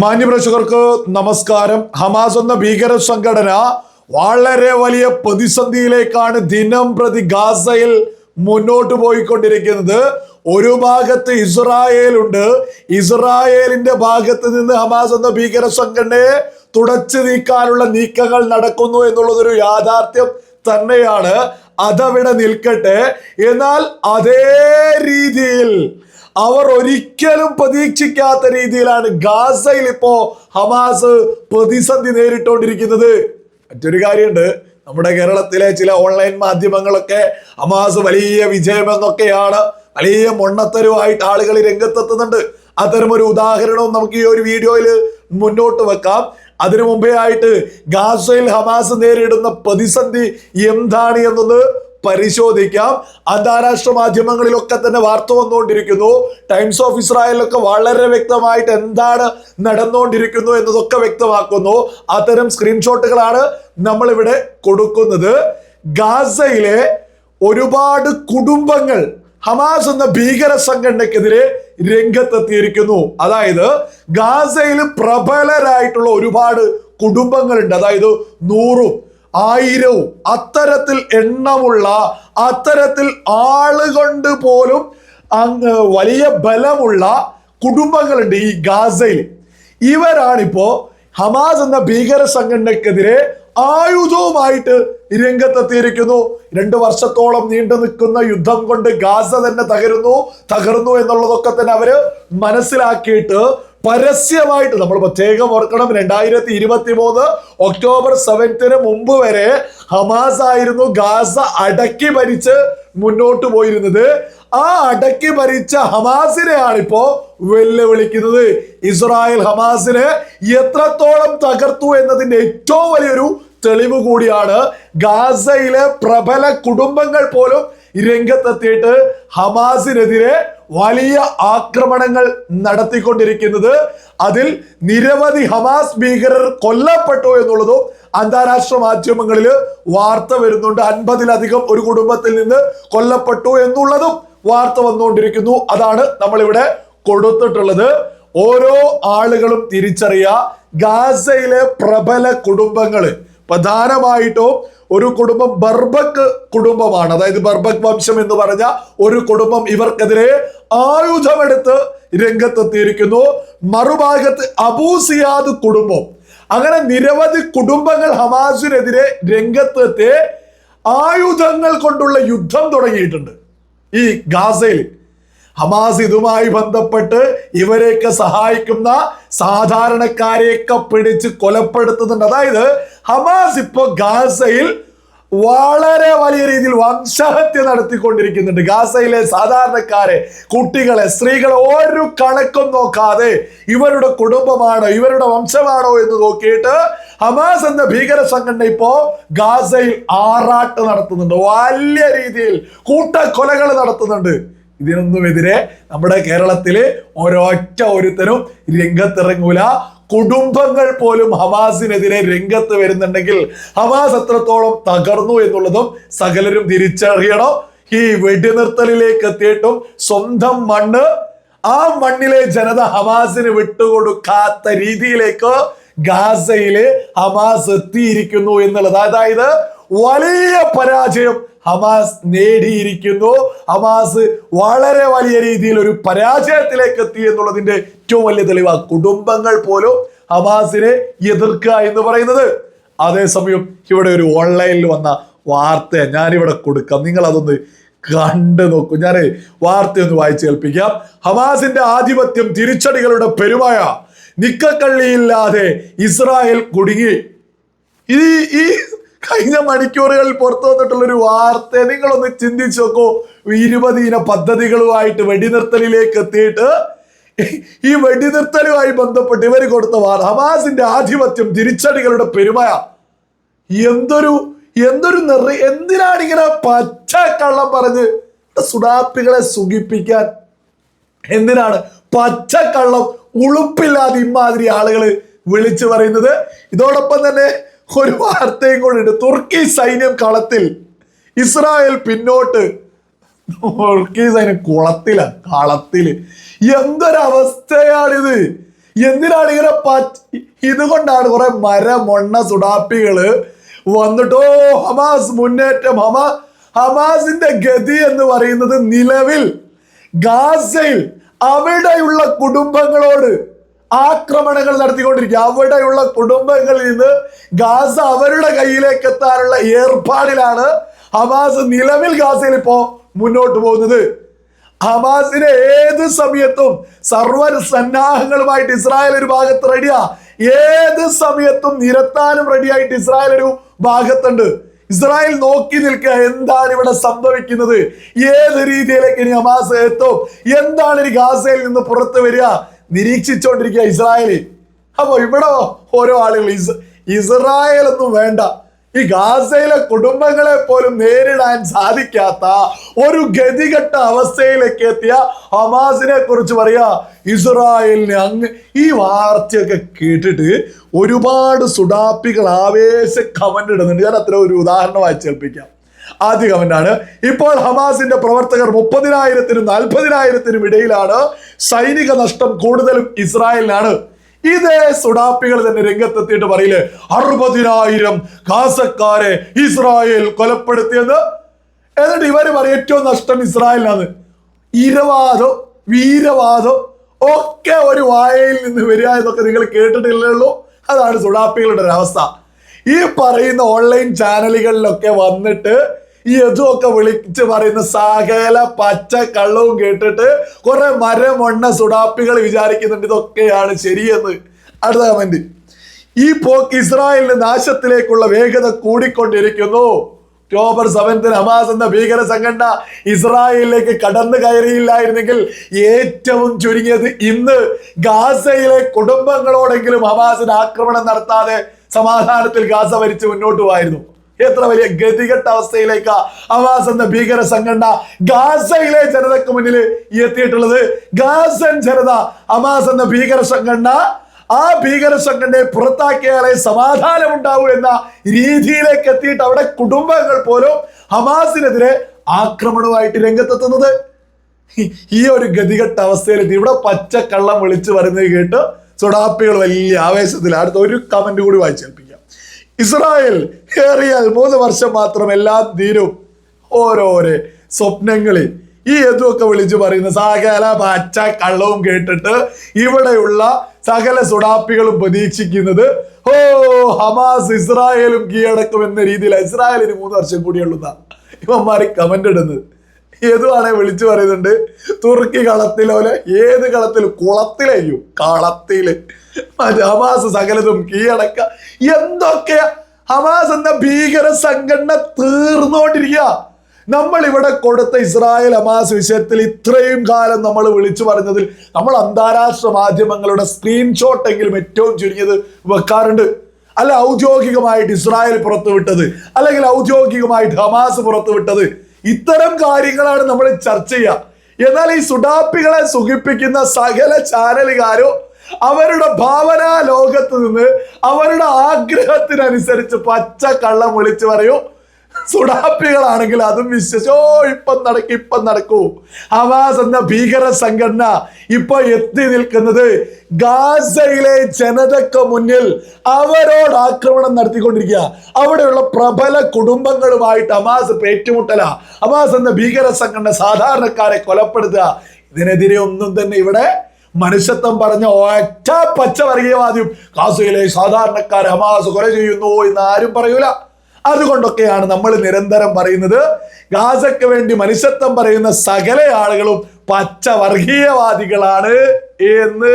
മാന്യപ്രേക്ഷകർക്ക് നമസ്കാരം. ഹമാസ് എന്ന ഭീകര സംഘടന വളരെ വലിയ പ്രതിസന്ധിയിലേക്കാണ് ദിനം പ്രതി ഗാസയിൽ മുന്നോട്ട് പോയിക്കൊണ്ടിരിക്കുന്നത്. ഒരു ഭാഗത്ത് ഇസ്രായേൽ ഉണ്ട് ഇസ്രായേലിന്റെ ഭാഗത്ത് നിന്ന് ഹമാസ് എന്ന ഭീകര സംഘടനയെ തുടച്ചു നീക്കാനുള്ള നീക്കങ്ങൾ നടക്കുന്നു എന്നുള്ളതൊരു യാഥാർത്ഥ്യം തന്നെയാണ്. അതവിടെ നിൽക്കട്ടെ. എന്നാൽ അതേ രീതിയിൽ അവർ ഒരിക്കലും പ്രതീക്ഷിക്കാത്ത രീതിയിലാണ് ഗാസയിൽ ഇപ്പോ ഹമാസ് പ്രതിസന്ധി നേരിട്ടുകൊണ്ടിരിക്കുന്നത് മറ്റൊരു കാര്യമുണ്ട്. നമ്മുടെ കേരളത്തിലെ ചില ഓൺലൈൻ മാധ്യമങ്ങളൊക്കെ ഹമാസ് വലിയ വിജയമെന്നൊക്കെയാണ് വലിയ മൊണ്ണത്തരവുമായിട്ട് ആളുകൾ രംഗത്തെത്തുന്നുണ്ട്. ഒരു ഉദാഹരണവും നമുക്ക് ഈ ഒരു വീഡിയോയിൽ മുന്നോട്ട് വെക്കാം. അതിനു മുമ്പേ ആയിട്ട് ഗാസയിൽ ഹമാസ് നേരിടുന്ന പ്രതിസന്ധി എന്താണ് എന്നൊന്ന് പരിശോധിക്കാം. അന്താരാഷ്ട്ര മാധ്യമങ്ങളിലൊക്കെ തന്നെ വാർത്ത വന്നുകൊണ്ടിരിക്കുന്നു. ടൈംസ് ഓഫ് ഇസ്രായേലിലൊക്കെ വളരെ വ്യക്തമായിട്ട് എന്താണ് നടന്നുകൊണ്ടിരിക്കുന്നു എന്നതൊക്കെ വ്യക്തമാക്കുന്നു. അത്തരം സ്ക്രീൻഷോട്ടുകളാണ് നമ്മളിവിടെ കൊടുക്കുന്നത്. ഗാസയിലെ ഒരുപാട് കുടുംബങ്ങൾ ഹമാസ് എന്ന ഭീകര സംഘടനയ്ക്കെതിരെ രംഗത്തെത്തിയിരിക്കുന്നു. അതായത് ഗാസയിൽ പ്രബലരായിട്ടുള്ള ഒരുപാട് കുടുംബങ്ങളുണ്ട്. അതായത് നൂറും ആയിരവും അത്തരത്തിൽ എണ്ണമുള്ള അത്തരത്തിൽ ആളുകൊണ്ട് പോലും വലിയ ബലമുള്ള കുടുംബങ്ങളുണ്ട് ഈ ഗാസയിൽ. ഇവരാണിപ്പോ ഹമാസ് എന്ന ഭീകര സംഘടനക്കെതിരെ ആയുധവുമായിട്ട് രംഗത്തെത്തിയിരിക്കുന്നു. രണ്ട് വർഷത്തോളം നീണ്ടു നിൽക്കുന്ന യുദ്ധം കൊണ്ട് ഗാസ തന്നെ തകരുന്നു തകർന്നു എന്നുള്ളതൊക്കെ തന്നെ അവർ മനസ്സിലാക്കിയിട്ട് പരസ്യമായിട്ട് നമ്മൾ പ്രത്യേകം ഓർക്കണം. രണ്ടായിരത്തി ഇരുപത്തി മൂന്ന് ഒക്ടോബർ സെവൻത്തിന് മുമ്പ് വരെ ഹമാസ് ആയിരുന്നു ഗാസ അടക്കി ഭരിച്ച് മുന്നോട്ട് പോയിരുന്നത്. ആ അടക്കി ഭരിച്ച ഹമാസിനെയാണ് ഇപ്പോ വെല്ലുവിളിക്കുന്നത്. ഇസ്രായേൽ ഹമാസിനെ എത്രത്തോളം തകർത്തു എന്നതിന്റെ ഏറ്റവും വലിയൊരു തെളിവ് കൂടിയാണ് ഗാസയിലെ പ്രബല കുടുംബങ്ങൾ പോലും രംഗത്തെത്തിയിട്ട് ഹമാസിനെതിരെ വലിയ ആക്രമണങ്ങൾ നടത്തിക്കൊണ്ടിരിക്കുന്നത്. അതിൽ നിരവധി ഹമാസ് ഭീകരർ കൊല്ലപ്പെട്ടു എന്നുള്ളതും അന്താരാഷ്ട്ര മാധ്യമങ്ങളിൽ വാർത്ത വരുന്നുണ്ട്. അൻപതിലധികം ഒരു കുടുംബത്തിൽ നിന്ന് കൊല്ലപ്പെട്ടു എന്നുള്ളതും വാർത്ത വന്നുകൊണ്ടിരിക്കുന്നു. അതാണ് നമ്മളിവിടെ കൊടുത്തിട്ടുള്ളത്. ഓരോ ആളുകളും തിരിച്ചറിയ ഗാസയിലെ പ്രബല കുടുംബങ്ങൾ പ്രധാനമായിട്ടും ഒരു കുടുംബം ബർബക് കുടുംബമാണ്. അതായത് ബർബക് വംശം എന്ന് പറഞ്ഞ ഒരു കുടുംബം ഇവർക്കെതിരെ ആയുധമെടുത്ത് രംഗത്തെത്തിയിരിക്കുന്നു. മറുഭാഗത്ത് അബൂസിയാദ് കുടുംബം. അങ്ങനെ നിരവധി കുടുംബങ്ങൾ ഹമാസിനെതിരെ രംഗത്തെത്തി ആയുധങ്ങൾ കൊണ്ടുള്ള യുദ്ധം തുടങ്ങിയിട്ടുണ്ട് ഈ ഗാസയിൽ. ഹമാസ് ഇതുമായി ബന്ധപ്പെട്ട് ഇവരെയൊക്കെ സഹായിക്കുന്ന സാധാരണക്കാരെയൊക്കെ പിടിച്ച് കൊലപ്പെടുത്തുന്നുണ്ട്. അതായത് ഹമാസ് ഇപ്പൊ ഗാസയിൽ വളരെ വലിയ രീതിയിൽ വംശഹത്യ നടത്തിക്കൊണ്ടിരിക്കുന്നുണ്ട്. ഗാസയിലെ സാധാരണക്കാരെ കുട്ടികളെ സ്ത്രീകളെ ഒരു കണക്കും നോക്കാതെ ഇവരുടെ കുടുംബമാണോ ഇവരുടെ വംശമാണോ എന്ന് നോക്കിയിട്ട് ഹമാസ് എന്ന ഭീകര സംഘടന ഇപ്പോ ഗാസയിൽ ആറാട്ട് നടത്തുന്നുണ്ട്. വലിയ രീതിയിൽ കൂട്ടക്കൊലകൾ നടത്തുന്നുണ്ട്. ഇതിനൊന്നുമെതിരെ നമ്മുടെ കേരളത്തിലെ ഒരൊറ്റ ഒരുത്തരും രംഗത്തിറങ്ങൂല. കുടുംബങ്ങൾ പോലും ഹമാസിനെതിരെ രംഗത്ത് വരുന്നുണ്ടെങ്കിൽ ഹമാസ് എത്രത്തോളം തകർന്നു എന്നുള്ളതും സകലരും തിരിച്ചറിയണം. ഈ വെടിനിർത്തലിലേക്ക് എത്തിയിട്ടും സ്വന്തം മണ്ണ് ആ മണ്ണിലെ ജനത ഹമാസിന് വിട്ടുകൊടുക്കാത്ത രീതിയിലേക്ക് ഗാസയിൽ ഹമാസ് എത്തിയിരിക്കുന്നു എന്നുള്ളത്. അതായത് വലിയ പരാജയം ഹമാസ് നേടിയിരിക്കുന്നു. ഹമാസ് വളരെ വലിയ രീതിയിൽ ഒരു പരാജയത്തിലേക്ക് എത്തി എന്നുള്ളതിന്റെ ഏറ്റവും വലിയ തെളിവാ കുടുംബങ്ങൾ പോലും ഹമാസിനെ എതിർക്കുക എന്ന് പറയുന്നത്. അതേസമയം ഇവിടെ ഒരു ഓൺലൈനിൽ വന്ന വാർത്ത ഞാനിവിടെ കൊടുക്കാം. നിങ്ങൾ അതൊന്ന് കണ്ടു നോക്കൂ. ഞാൻ വാർത്തയൊന്ന് വായിച്ചു കേൾപ്പിക്കാം. ഹമാസിന്റെ ആധിപത്യം തിരിച്ചടികളുടെ പെരുമായ നിക്കക്കള്ളിയില്ലാതെ ഇസ്രായേൽ കുടുങ്ങി. ഈ ഈ കഴിഞ്ഞ മണിക്കൂറുകളിൽ പുറത്തു വന്നിട്ടുള്ള ഒരു വാർത്ത നിങ്ങളൊന്ന് ചിന്തിച്ചു നോക്കൂ. ഇരുപത് ഇന പദ്ധതികളുമായിട്ട് വെടിനിർത്തലിലേക്ക് എത്തിയിട്ട് ഈ വെടിനിർത്തലുമായി ബന്ധപ്പെട്ട് ഇവർ കൊടുത്ത വാർത്ത ഹമാസിന്റെ ആധിപത്യം തിരിച്ചടികളുടെ പെരുമയ. എന്തൊരു എന്തൊരു നിറ എന്തിനാണ് ഇങ്ങനെ പച്ച കള്ളം പറഞ്ഞ് സുഡാപ്പികളെ സുഖിപ്പിക്കാൻ? എന്തിനാണ് പച്ചക്കള്ളം ഉളുപ്പില്ലാതെ ഇമാതിരി ആളുകൾ വിളിച്ചു പറയുന്നത്? ഇതോടൊപ്പം തന്നെ ഒരു വാർത്തയും കൂടെ തുർക്കി സൈന്യം കളത്തിൽ. ഇസ്രായേൽ പിന്നോട്ട്. തുർക്കി സൈന്യം കുളത്തില കളത്തിൽ. എന്തൊരവസ്ഥയാണിത്? എന്തിനാണ് ഇങ്ങനെ ഇതുകൊണ്ടാണ് കുറെ മരമൊണ്ണ സുഡാപ്പികൾ വന്നിട്ടോ ഹമാസ് മുന്നേറ്റം ഹമാ ഹമാസിന്റെ ഗതി എന്ന് പറയുന്നത് നിലവിൽ ഗാസയിൽ അവിടെയുള്ള കുടുംബങ്ങളോട് ആക്രമണങ്ങൾ നടത്തിക്കൊണ്ടിരിക്കുക. അവിടെയുള്ള കുടുംബങ്ങളിൽ നിന്ന് ഗാസ അവരുടെ കയ്യിലേക്ക് എത്താനുള്ള ഏർപ്പാടിലാണ് ഹമാസ് നിലവിൽ ഗാസയിൽ ഇപ്പോ മുന്നോട്ട് പോകുന്നത്. ഹമാസിനെ ഏത് സമയത്തും സർവ സന്നാഹങ്ങളുമായിട്ട് ഇസ്രായേൽ ഒരു ഭാഗത്ത് റെഡിയാ ഏത് സമയത്തും നിരത്താനും റെഡിയായിട്ട് ഇസ്രായേൽ ഒരു ഭാഗത്തുണ്ട്. ഇസ്രായേൽ നോക്കി നിൽക്കുക എന്താണ് ഇവിടെ സംഭവിക്കുന്നത്. ഏത് രീതിയിലേക്ക് ഇനി ഹമാസ് എത്തും? എന്താണ് ഇനി ഗാസയിൽ നിന്ന് പുറത്തു വരിക? നിരീക്ഷിച്ചുകൊണ്ടിരിക്കുക ഇസ്രായേൽ അപ്പൊ ഇവിടെ ഓരോ ആളുകൾ ഇസ് ഇസ്രായേൽ ഒന്നും വേണ്ട. ഈ ഗാസയിലെ കുടുംബങ്ങളെ പോലും നേരിടാൻ സാധിക്കാത്ത ഒരു ഗതികെട്ട അവസ്ഥയിലേക്ക് എത്തിയ ഹമാസിനെ കുറിച്ച് പറയാ. ഇസ്രായേലിന് അങ്ങ് ഈ വാർത്തയൊക്കെ കേട്ടിട്ട് ഒരുപാട് സുഡാപ്പികൾ ആവേശ കമന്റ് ഇടുന്നുണ്ട്. ഞാൻ അത്ര ഒരു ഉദാഹരണം വായിച്ചേൽപ്പിക്കാം ആദ്യ കമന്റാണ് ഇപ്പോൾ ഹമാസിന്റെ പ്രവർത്തകർ മുപ്പതിനായിരത്തിനും നാൽപ്പതിനായിരത്തിനും ഇടയിലാണ് സൈനിക നഷ്ടം കൂടുതലും ഇസ്രായേലിനാണ്. ഇതേ സുഡാപ്പികൾ തന്നെ രംഗത്തെത്തിയിട്ട് പറയില്ലേ അറുപതിനായിരം ഗാസക്കാരെ ഇസ്രായേൽ കൊലപ്പെടുത്തിയെന്ന്? എന്നിട്ട് ഇവർ പറയും ഏറ്റവും നഷ്ടം ഇസ്രായേലിനാണ്. ഇരവാദം വീരവാദം ഒക്കെ ഒരു വായയിൽ നിന്ന് വരിക എന്നൊക്കെ നിങ്ങൾ കേട്ടിട്ടില്ലല്ലോ അതാണ് സുഡാപ്പികളുടെ ഒരവസ്ഥ ഈ പറയുന്ന ഓൺലൈൻ ചാനലുകളിലൊക്കെ വന്നിട്ട് ഈ വിളിച്ച് പറയുന്ന സകല പച്ച കള്ളവും കേട്ടിട്ട് കുറെ മരമൊണ്ണ സുടാപ്പികൾ വിചാരിക്കുന്നുണ്ട് ഇതൊക്കെയാണ് ശരിയെന്ന്. അടുത്ത കമന്റ് ഈ പോക്ക് ഇസ്രായേലിന്റെ നാശത്തിലേക്കുള്ള വേഗത കൂടിക്കൊണ്ടിരിക്കുന്നു. ഒക്ടോബർ സെവൻത്തിന് ഹമാസ് എന്ന ഭീകര സംഘടന ഇസ്രായേലിലേക്ക് കടന്നു കയറിയില്ലായിരുന്നെങ്കിൽ ഏറ്റവും ചുരുങ്ങിയത് ഇന്ന് ഗാസയിലെ കുടുംബങ്ങളോടെങ്കിലും ഹമാസിന് ആക്രമണം നടത്താതെ സമാധാനത്തിൽ ഗാസ ഭരിച്ച് മുന്നോട്ട് പോയിരുന്നു എത്ര വലിയ ഗതികെട്ട അവസ്ഥയിലേക്ക് ഹമാസ് എന്ന ഭീകര സംഘടന ഗാസയിലെ ജനതക്ക് മുന്നിൽ എത്തിയിട്ടുള്ളത്. ഗാസൻ ജനത അമാസ് എന്ന ഭീകര സംഘടന ആ ഭീകര സംഘടനയെ പുറത്താക്കിയാലേ സമാധാനം ഉണ്ടാവൂ എന്ന രീതിയിലേക്ക് എത്തിയിട്ട് അവിടെ കുടുംബങ്ങൾ പോലും ഹമാസിനെതിരെ ആക്രമണവുമായിട്ട് രംഗത്തെത്തുന്നത്. ഈ- ഈ ഒരു ഗതികെട്ട അവസ്ഥയിൽ ഇവിടെ പച്ചക്കള്ളം വിളിച്ചു പറയുന്നത് കേട്ട് സൊടാപ്പികൾ വലിയ ആവേശത്തിൽ അടുത്ത ഒരു കമന്റ് കൂടി വായിച്ചേൽപ്പിക്കാം ഇസ്രായേൽ ഏറിയാൽ മൂന്ന് വർഷം മാത്രം എല്ലാം തീരും ഓരോരോ സ്വപ്നങ്ങളിൽ ഈ യദുവൊക്കെ വിളിച്ചു പറയുന്ന സകല പച്ച കള്ളവും കേട്ടിട്ട് ഇവിടെയുള്ള സകല സുഡാപ്പികളും പ്രതീക്ഷിക്കുന്നത് ഓ ഹമാസ് ഇസ്രായേലും കീഴടക്കും എന്ന രീതിയിൽ ഇസ്രായേലിന് മൂന്ന് വർഷം കൂടിയുള്ളതാണ് ഇവന്മാർ കമന്റ് ഇടുന്നത്. ഏതുവാണെ വിളിച്ചു പറയുന്നുണ്ട്? തുർക്കി കളത്തിലോലെ ഏത് കളത്തിൽ കുളത്തിലയ്യോ കളത്തിൽ. ഹമാസ് സകലതും കീഴടക്ക. എന്തൊക്കെയാ? ഹമാസ് എന്ന ഭീകര സംഘടന തീർന്നുകൊണ്ടിരിക്കുക നമ്മൾ ഇവിടെ കൊടുത്ത ഇസ്രായേൽ ഹമാസ് വിഷയത്തിൽ ഇത്രയും കാലം നമ്മൾ വിളിച്ചു പറഞ്ഞതിൽ നമ്മൾ അന്താരാഷ്ട്ര മാധ്യമങ്ങളുടെ സ്ക്രീൻഷോട്ട് എങ്കിലും ഏറ്റവും ചുരുങ്ങിയത് വെക്കാറുണ്ട്. അല്ല ഔദ്യോഗികമായിട്ട് ഇസ്രായേൽ പുറത്തുവിട്ടത് അല്ലെങ്കിൽ ഔദ്യോഗികമായിട്ട് ഹമാസ് പുറത്തുവിട്ടത്. ഇത്തരം കാര്യങ്ങളാണ് നമ്മൾ ചർച്ച ചെയ്യുക. എന്നാൽ ഈ സുഡാപ്പികളെ സുഖിപ്പിക്കുന്ന സകല ചാനലുകാരോ അവരുടെ ഭാവനാ ലോകത്ത് നിന്ന് അവരുടെ ആഗ്രഹത്തിനനുസരിച്ച് പച്ച കള്ളം വിളിച്ചു പറയൂ. സുഡാപ്പികളാണെങ്കിൽ അതും വിശ്വസിച്ചോ ഇപ്പം നടക്കും ഇപ്പം നടക്കൂ. ഹമാസ് എന്ന ഭീകര സംഘടന ഇപ്പൊ എത്തി നിൽക്കുന്നത് ഗാസയിലെ ജനതക്ക് മുന്നിൽ അവരോട് ആക്രമണം നടത്തിക്കൊണ്ടിരിക്കുക. അവിടെയുള്ള പ്രബല കുടുംബങ്ങളുമായിട്ട് ഹമാസ് പേറ്റുമുട്ടല ഹമാസ് എന്ന ഭീകര സംഘടന സാധാരണക്കാരെ കൊലപ്പെടുത്തുക. ഇതിനെതിരെ ഒന്നും തന്നെ ഇവിടെ മനുഷ്യത്വം പറഞ്ഞ ഒറ്റ പച്ചവർഗീയവാദിയും ഗാസയിലെ സാധാരണക്കാരെ ഹമാസ് കൊല ചെയ്യുന്നു എന്ന് ആരും പറയൂല. അതുകൊണ്ടൊക്കെയാണ് നമ്മൾ നിരന്തരം പറയുന്നത്. ഗാസയ്ക്ക് വേണ്ടി മനുഷ്യത്വം പറയുന്ന സകല ആളുകളും പച്ച വർഗീയവാദികളാണ് എന്ന്